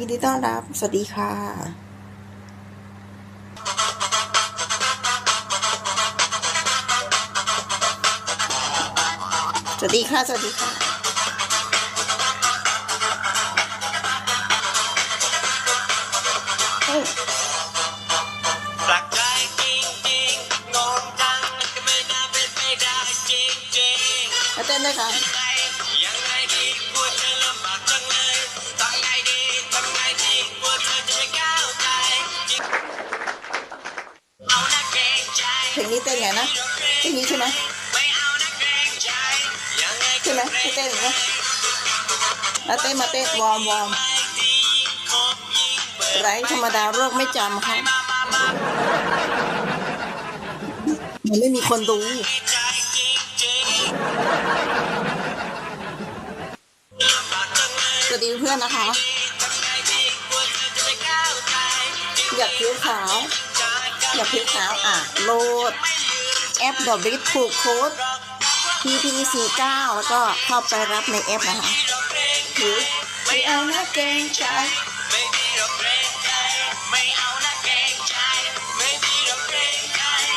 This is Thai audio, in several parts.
ยินดีต้อนรับ สวัสดีค่ะสวัสดีค่ะ สวัสดีค่ะเอ้ยแปลกใจจริงจริงๆงงจังก็ไม่น่าเป็นไปได้จริงจริงมาเต้นด้วยค่ะๆไปยังไงดีกลัวเธอ เพลงนี้เต้นไงนะเพลงนี้ใช่ไหมใช่ไหมให้เต้นอย่างเงี้ยมาเต้นมาเต้นวอร์มวอร์มไร้ธรรมดาโรคไม่จำค่ะมามามามันไม่มีคนดูจจริงจริงลำบากจังเลยสวัสดีเพื่อนนะคะทำไงดีกเธอจะไม่เข้าใจจริงอยากผิวขาว อยากผิวขาวอะโหลดแอปดอกบิทถูกโค้ด PP49 แล้วก็เข้าไปรับในแอปนะคะเราเกรงผิวไม่เอาหน้าเกงใจไม่เอานะเกงใจ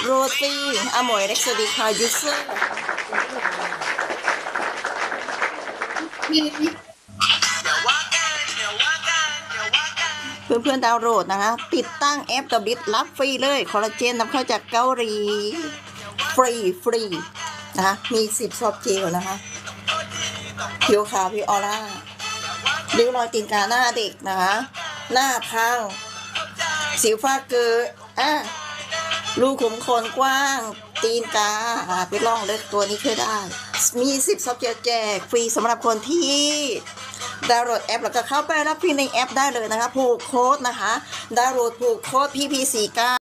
โรตีอมวยเล็กสวัสดีค่ะยูเซอร์ เพื่อนๆดาวน์โหลดนะคะ ติดตั้งแอปดอกบิทรับฟรีเลย คอลลาเจนนำเข้าจากเกาหลี ฟรีฟรีนะคะ มีสิบซอฟเจลนะคะผิวขาวผิวออร่าริ้วรอยตีนกาหน้าเด็กนะคะ หน้าพัง สิวฟ้าเกิดอะรูขุมขนกว้าง ตีนกาอะไปลองเลยตัวนี้ช่วยได้ มีสิบซอฟต์แวร์แจกฟรีสำหรับคนที่ ดาวน์โหลดแอปแล้วก็เข้าไปรับพิมพ์ในแอปได้เลยนะคะผูกโค้ดนะคะดาวน์โหลดผูกโค้ด PP49